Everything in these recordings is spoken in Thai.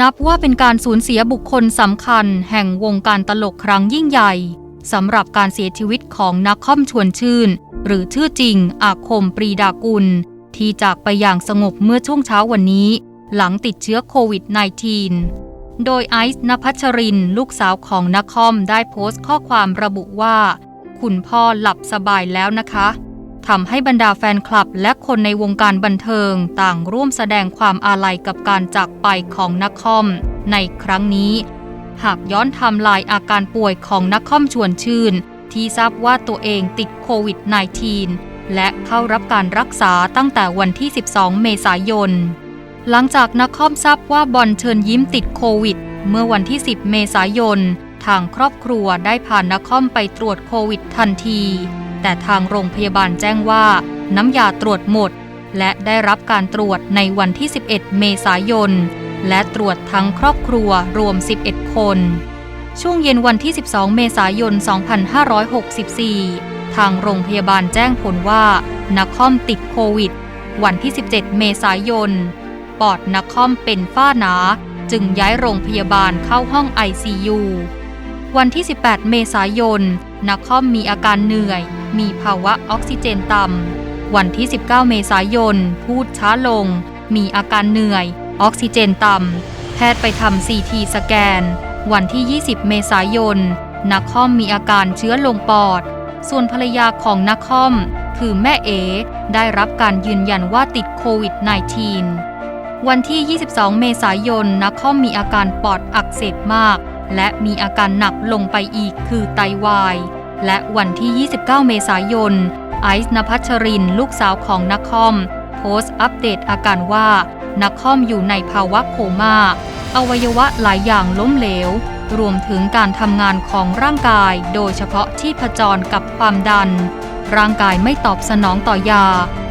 นับว่าเป็นการสูญเสียบุคคลสำคัญแห่งวงการตลกครั้งยิ่งใหญ่สำหรับการเสียชีวิตของนักคอมชวนชื่น หรือชื่อจริง อาคมปรีดากุล ที่จากไปอย่างสงบเมื่อช่วงเช้าวันนี้ หลังติดเชื้อโควิด -19 โดยไอซ์นภัชริน ลูกสาวของนักคอมได้โพสต์ข้อความระบุว่า คุณพ่อหลับสบายแล้วนะคะ ทำให้บรรดาแฟนคลับและคนในวงการบันเทิง ต่างร่วมแสดงความอาลัยกับการจากไปของนักคอม ในครั้งนี้ หากย้อนทม์ไลน์อาการป่วยของนักคอมชวนชื่น ที่ทราบว่าตัวเองติดโควิด -19 และเข้ารับการรักษาตั้งแต่วันที่ 12 เมษายน หลังจากนักคอมทราบว่าบอลเชิญยิ้มติดโควิด เมื่อวันที่ 10 เมษายน ทางครอบครัวได้พานักคอมไปตรวจโควิดทันที แต่ทางโรงพยาบาลแจ้งว่า น้ำยาตรวจหมด และได้รับการตรวจในวันที่ 11 เมษายน และตรวจทั้งครอบครัวรวม 11 คน ช่วงเย็นวันที่ 12 เมษายน 2564 ทางโรงพยาบาลแจ้งผลว่านักคอมติดโควิด วันที่ 17 เมษายน ปอดนักคอมเป็นฝ้าหนา จึงย้ายโรงพยาบาลเข้าห้อง ICU วันที่ 18 เมษายน นักคอมมีอาการเหนื่อย มีภาวะออกซิเจนต่ำ วันที่ 19 เมษายน พูดช้าลง มีอาการเหนื่อย ออกซิเจนต่ำ แพทย์ไปทำ CT สแกน วันที่ 20 เมษายน นักคอมมีอาการเชื้อลงปอด ส่วนภรรยาของนักคอม คือแม่เอ ได้รับการยืนยันว่าติดโควิด -19 วันที่ 22 เมษายนนักคอมมีอาการปอดอักเสบมาก และมีอาการหนักลงไปอีกคือไตาวาย และวันที่ 29 เมษายน ไอซ์นภัชริน ลูกสาวของนักคอม โพสต์อัปเดตอาการว่านักคอมอยู่ในภาวะโคม่า อวัยวะหลายอย่างล้มเหลว รวมถึงการทำงานของร่างกาย โดยเฉพาะที่ผจรกับความดัน ร่างกายไม่ตอบสนองต่อยา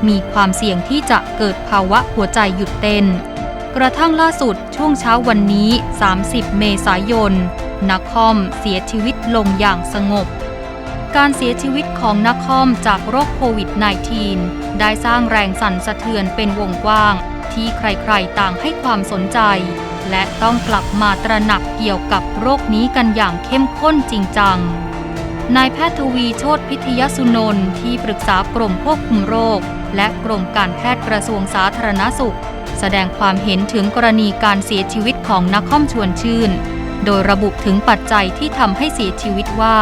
มีความเสี่ยงที่จะเกิดภาวะหัวใจหยุดเต้น กระทั่งล่าสุดช่วงเช้าวันนี้ 30 เมษายน นักคอมเสียชีวิตลงอย่างสงบ การเสียชีวิตของนักคอมจากโรคโควิด -19 ได้สร้างแรงสั่นสะเทือนเป็นวงกว้าง ที่ใครๆต่างให้ความสนใจ และต้องกลับมาตระหนักเกี่ยวกับโรคนี้กันอย่างเข้มข้นจริงจังนายแพทย์ทวีโชตพิทยสุนนท์ที่ปรึกษากรมควบคุมโรค และกรมการแพทย์กระทรวงสาธารณสุข แสดงความเห็นถึงกรณีการเสียชีวิตของนักคอมชวนชื่น โดยระบุถึงปัจจัยที่ทำให้เสียชีวิตว่า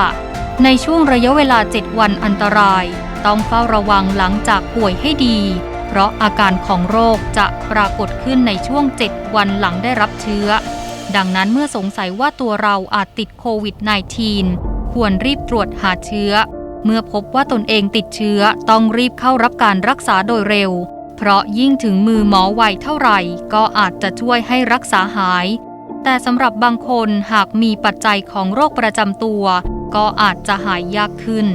ในช่วงระยะเวลา 7 วันอันตราย ต้องเฝ้าระวังหลังจากป่วยให้ดี เพราะอาการของโรคจะปรากฏขึ้นในช่วง 7 วันหลังได้รับเชื้อ ดังนั้นเมื่อสงสัยว่าตัวเราอาจติดโควิด -19 ควรรีบตรวจหาเชื้อ เมื่อพบว่าตนเองติดเชื้อต้องรีบเข้ารับการรักษาโดยเร็ว เพราะยิ่งถึงมือหมอไวเท่าไหร่ก็อาจจะช่วยให้รักษาหาย แต่สำหรับบางคนหากมีปัจจัยของโรคประจำตัว ก็อาจจะหายยากขึ้น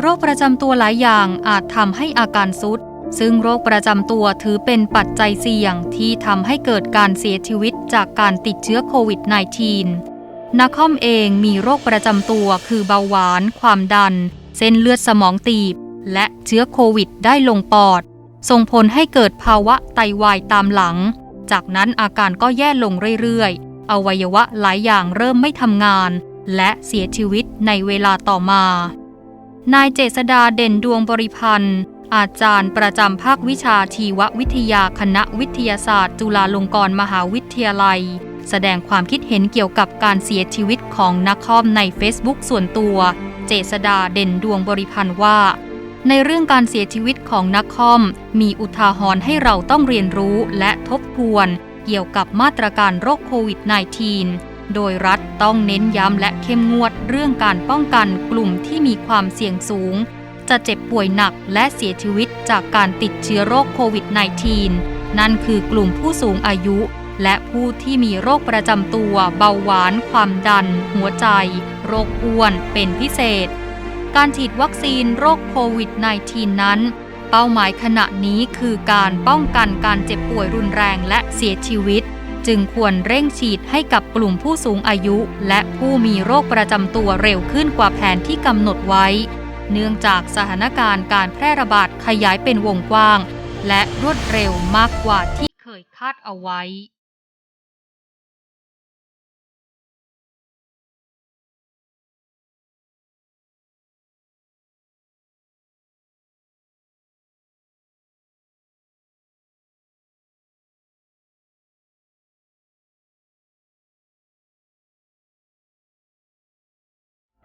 โรคประจำตัวหลายอย่างอาจทำให้อาการซุดซึ่งโรคประจำตัวถือเป็นปัจจัยเสี่ยงที่ทำให้เกิดการเสียชีวิตจากการติดเชื้อโควิด -19 นักคอมเองมีโรคประจำตัวคือเบาหวาน ความดัน เส้นเลือดสมองตีบ และเชื้อโควิดได้ลงปอด ส่งผลให้เกิดภาวะไตวายตามหลัง จากนั้นอาการก็แย่ลงเรื่อยๆ อวัยวะหลายอย่างเริ่มไม่ทำงาน และเสียชีวิตในเวลาต่อมา นายเจษดาเด่นดวงบริพันธ์ อาจารย์ประจำภาควิชาชีววิทยาคณะวิทยาศาสตร์ จุฬาลงกรณ์มหาวิทยาลัย แสดงความคิดเห็นเกี่ยวกับการเสียชีวิตของนักคอมใน Facebook ส่วนตัว เจษดาเด่นดวงบริพันธ์ว่า ในเรื่องการเสียชีวิตของนักคอม มีอุทาหรณ์ให้เราต้องเรียนรู้และทบทวน เกี่ยวกับมาตรการโรคโควิด -19 โดยรัฐต้องเน้นย้ำและเข้มงวดเรื่องการป้องกันกลุ่มที่มีความเสี่ยงสูง จะเจ็บป่วยหนักและเสียชีวิตจากการติดเชื้อโรคโควิด -19 นั่นคือกลุ่มผู้สูงอายุ และผู้ที่มีโรคประจำตัว เบาหวาน ความดัน หัวใจ โรคอ้วน เป็นพิเศษ การฉีดวัคซีนโรคโควิด -19 นั้น เป้าหมายขณะนี้คือการป้องกันการเจ็บป่วยรุนแรงและเสียชีวิต จึงควรเร่งฉีดให้กับกลุ่มผู้สูงอายุ และผู้มีโรคประจำตัวเร็วขึ้นกว่าแผนที่กำหนดไว้ เนื่องจากสถานการณ์การแพร่ระบาดขยายเป็นวงกว้าง และรวดเร็วมากกว่าที่เคยคาดเอาไว้